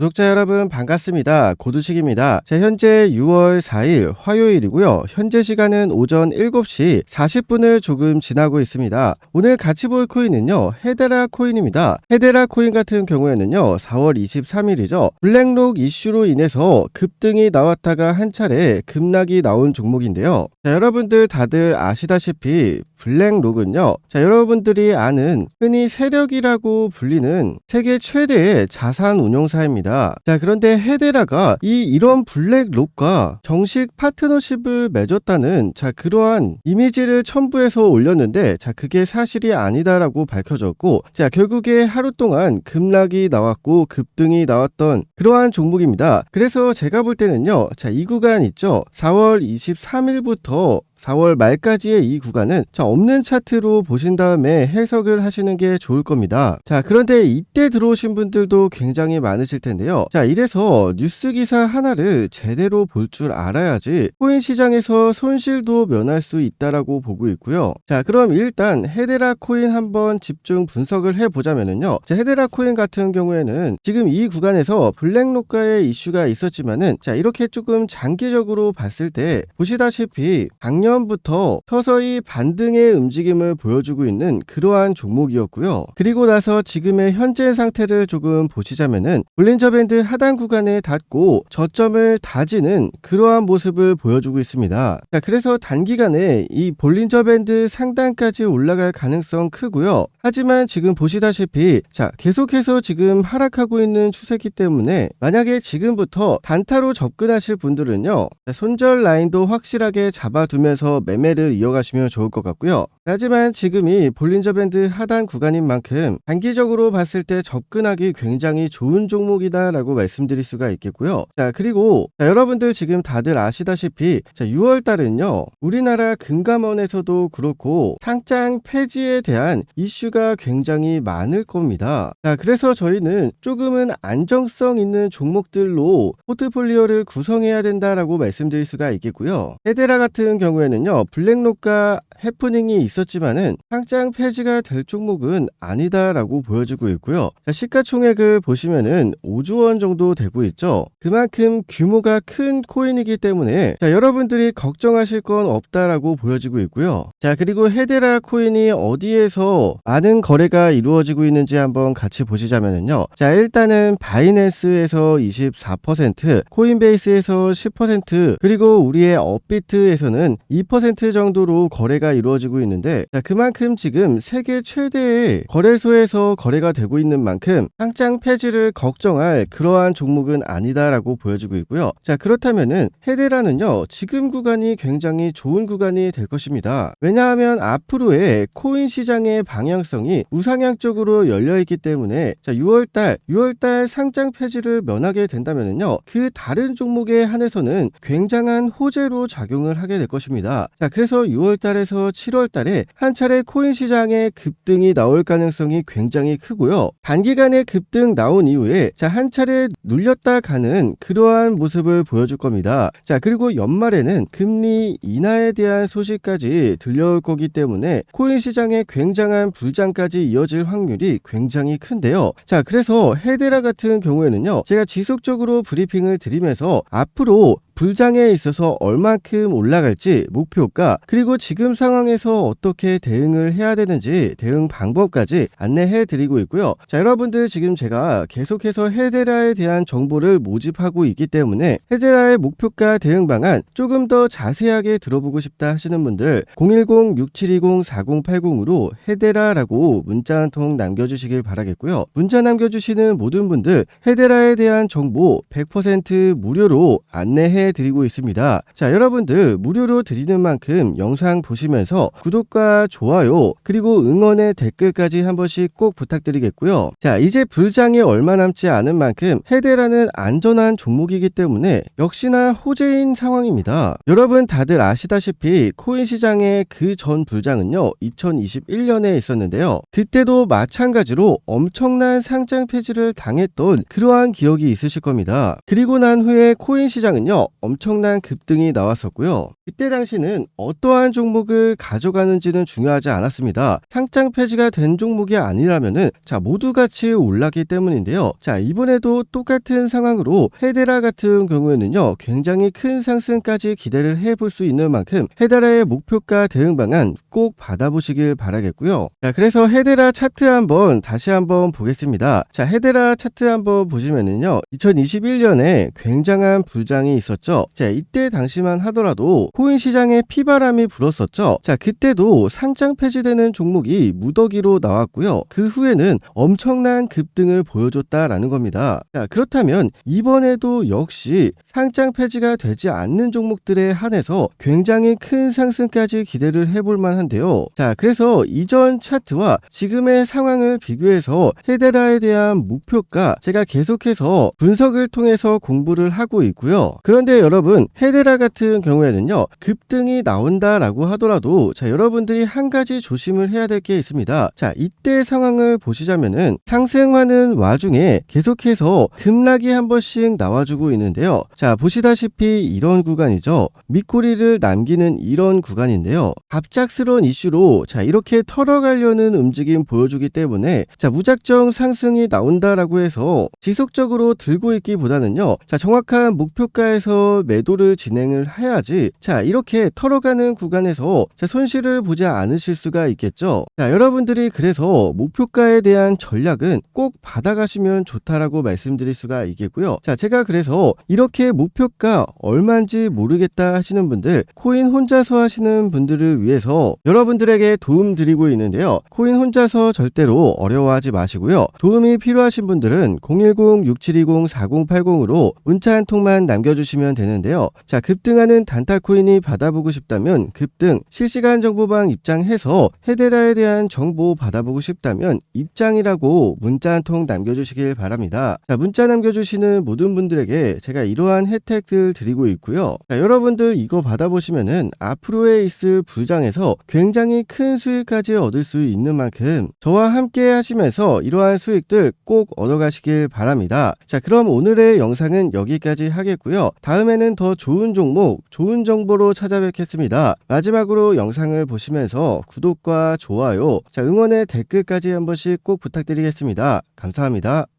구독자 여러분 반갑습니다. 고두식입니다. 자, 현재 6월 4일 화요일이고요. 현재 시간은 오전 7시 40분을 조금 지나고 있습니다. 오늘 같이 볼 코인은요. 헤데라 코인입니다. 헤데라 코인 같은 경우에는요. 4월 23일이죠. 블랙록 이슈로 인해서 급등이 나왔다가 한 차례 급락이 나온 종목인데요. 자, 여러분들 다들 아시다시피 블랙록은요. 자, 여러분들이 아는 흔히 세력이라고 불리는 세계 최대의 자산 운용사입니다. 자, 그런데 헤데라가 이 이런 블랙록과 정식 파트너십을 맺었다는 자, 그러한 이미지를 첨부해서 올렸는데 자, 그게 사실이 아니다라고 밝혀졌고 자, 결국에 하루 동안 급락이 나왔고 급등이 나왔던 그러한 종목입니다. 그래서 제가 볼 때는요. 자, 이 구간 있죠. 4월 23일부터 4월 말까지의 이 구간은 자 없는 차트로 보신 다음에 해석을 하시는 게 좋을 겁니다. 자 그런데 이때 들어오신 분들도 굉장히 많으실 텐데요. 자 이래서 뉴스 기사 하나를 제대로 볼 줄 알아야지 코인 시장에서 손실도 면할 수 있다라고 보고 있고요. 자 그럼 일단 헤데라 코인 한번 집중 분석을 해 보자면은요. 자 헤데라 코인 같은 경우에는 지금 이 구간에서 블랙록과의 이슈가 있었지만은 자 이렇게 조금 장기적으로 봤을 때 보시다시피 작년 부터 서서히 반등의 움직임을 보여주고 있는 그러한 종목이었고요. 그리고 나서 지금의 현재 상태를 조금 보시자면은 볼린저 밴드 하단 구간에 닿고 저점을 다지는 그러한 모습을 보여주고 있습니다. 자, 그래서 단기간에 이 볼린저 밴드 상단까지 올라갈 가능성 크고요. 하지만 지금 보시다시피 자, 계속해서 지금 하락하고 있는 추세기 때문에 만약에 지금부터 단타로 접근하실 분들은요. 자, 손절 라인도 확실하게 잡아두면서 매매를 이어가시면 좋을 것 같고요. 하지만 지금이 볼린저 밴드 하단 구간인 만큼 단기적으로 봤을 때 접근하기 굉장히 좋은 종목이다라고 말씀드릴 수가 있겠고요. 자, 그리고 자, 여러분들 지금 다들 아시다시피 자, 6월 달은요. 우리나라 금감원에서도 그렇고 상장 폐지에 대한 이슈가 굉장히 많을 겁니다. 자, 그래서 저희는 조금은 안정성 있는 종목들로 포트폴리오를 구성해야 된다라고 말씀드릴 수가 있겠고요. 헤데라 같은 경우에는요. 블랙록과 해프닝이 있 었지만은 상장 폐지가 될 종목은 아니다라고 보여지고 있고요. 자, 시가총액을 보시면은 5조 원 정도 되고 있죠. 그만큼 규모가 큰 코인이기 때문에 자, 여러분들이 걱정하실 건 없다라고 보여지고 있고요. 자, 그리고 헤데라 코인이 어디에서 많은 거래가 이루어지고 있는지 한번 같이 보시자면요. 자, 일단은 바이낸스에서 24%, 코인베이스에서 10%, 그리고 우리의 업비트에서는 2% 정도로 거래가 이루어지고 있는 데 자, 그만큼 지금 세계 최대의 거래소에서 거래가 되고 있는 만큼 상장 폐지를 걱정할 그러한 종목은 아니다라고 보여지고 있고요. 자, 그렇다면은 헤데라는요. 지금 구간이 굉장히 좋은 구간이 될 것입니다. 왜냐하면 앞으로의 코인 시장의 방향성이 우상향 쪽으로 열려 있기 때문에 자, 6월 달 6월 달 상장 폐지를 면하게 된다면은요. 그 다른 종목에 한해서는 굉장한 호재로 작용을 하게 될 것입니다. 자, 그래서 6월 달에서 7월 달에 한 차례 코인 시장에 급등이 나올 가능성이 굉장히 크고요. 단기간에 급등 나온 이후에 자, 한 차례 눌렸다 가는 그러한 모습을 보여줄 겁니다. 자, 그리고 연말에는 금리 인하에 대한 소식까지 들려올 거기 때문에 코인 시장에 굉장한 불장까지 이어질 확률이 굉장히 큰데요. 자, 그래서 헤데라 같은 경우에는요. 제가 지속적으로 브리핑을 드리면서 앞으로 불장에 있어서 얼만큼 올라갈지 목표가 그리고 지금 상황에서 어떻게 대응을 해야 되는지 대응 방법까지 안내해 드리고 있고요. 자, 여러분들 지금 제가 계속해서 헤데라에 대한 정보를 모집하고 있기 때문에 헤데라의 목표가 대응 방안 조금 더 자세하게 들어보고 싶다 하시는 분들 010-6720-4080으로 헤데라라고 문자 한 통 남겨주시길 바라겠고요. 문자 남겨주시는 모든 분들 헤데라에 대한 정보 100% 무료로 안내해 드리고 있습니다. 자, 여러분들 무료로 드리는 만큼 영상 보시면서 구독과 좋아요 그리고 응원의 댓글까지 한 번씩 꼭 부탁드리겠고요. 자, 이제 불장이 얼마 남지 않은 만큼 헤데라는 안전한 종목이기 때문에 역시나 호재인 상황입니다. 여러분 다들 아시다시피 코인 시장의 그 전 불장은요 2021년에 있었는데요. 그때도 마찬가지로 엄청난 상장 폐지를 당했던 그러한 기억이 있으실 겁니다. 그리고 난 후에 코인 시장은요 엄청난 급등이 나왔었고요. 그때 당시는 어떠한 종목을 가져가는지는 중요하지 않았습니다. 상장 폐지가 된 종목이 아니라면은 자 모두 같이 올랐기 때문인데요. 자 이번에도 똑같은 상황으로 헤데라 같은 경우에는요 굉장히 큰 상승까지 기대를 해볼 수 있는 만큼 헤데라의 목표가 대응 방안 꼭 받아보시길 바라겠고요. 자 그래서 헤데라 차트 한번 다시 한번 보겠습니다. 자 헤데라 차트 한번 보시면은요 2021년에 굉장한 불장이 있었죠. 자 이때 당시만 하더라도 코인 시장에 피바람이 불었었죠. 자 그때도 상장 폐지되는 종목이 무더기로 나왔고요. 그 후에는 엄청난 급등을 보여줬다라는 겁니다. 자 그렇다면 이번에도 역시 상장 폐지가 되지 않는 종목들에 한해서 굉장히 큰 상승까지 기대를 해볼 만한데요. 자 그래서 이전 차트와 지금의 상황을 비교해서 헤데라에 대한 목표가 제가 계속해서 분석을 통해서 공부를 하고 있고요. 그런데 여러분 헤데라 같은 경우에는요 급등이 나온다라고 하더라도 자 여러분들이 한 가지 조심을 해야 될 게 있습니다. 자 이때 상황을 보시자면은 상승하는 와중에 계속해서 급락이 한 번씩 나와주고 있는데요. 자 보시다시피 이런 구간이죠. 밑꼬리를 남기는 이런 구간인데요. 갑작스러운 이슈로 자 이렇게 털어가려는 움직임 보여주기 때문에 자 무작정 상승이 나온다라고 해서 지속적으로 들고 있기보다는요. 자 정확한 목표가에서 매도를 진행을 해야지 자 이렇게 털어가는 구간에서 자 손실을 보지 않으실 수가 있겠죠. 자 여러분들이 그래서 목표가에 대한 전략은 꼭 받아가시면 좋다라고 말씀드릴 수가 있겠고요. 자 제가 그래서 이렇게 목표가 얼마인지 모르겠다 하시는 분들 코인 혼자서 하시는 분들을 위해서 여러분들에게 도움 드리고 있는데요. 코인 혼자서 절대로 어려워하지 마시고요. 도움이 필요하신 분들은 010-6720-4080으로 문자 한 통만 남겨주시면 되는데요. 자 급등하는 단타 코인이 받아보고 싶다면 급등 실시간 정보방 입장해서 헤데라에 대한 정보 받아보고 싶다면 입장이라고 문자 한 통 남겨주시길 바랍니다. 자 문자 남겨주시는 모든 분들에게 제가 이러한 혜택들 드리고 있고요. 자, 여러분들 이거 받아보시면은 앞으로에 있을 불장에서 굉장히 큰 수익까지 얻을 수 있는 만큼 저와 함께 하시면서 이러한 수익들 꼭 얻어가시길 바랍니다. 자 그럼 오늘의 영상은 여기까지 하겠고요. 다음에는 더 좋은 종목, 좋은 정보로 찾아뵙겠습니다. 마지막으로 영상을 보시면서 구독과 좋아요, 자 응원의 댓글까지 한 번씩 꼭 부탁드리겠습니다. 감사합니다.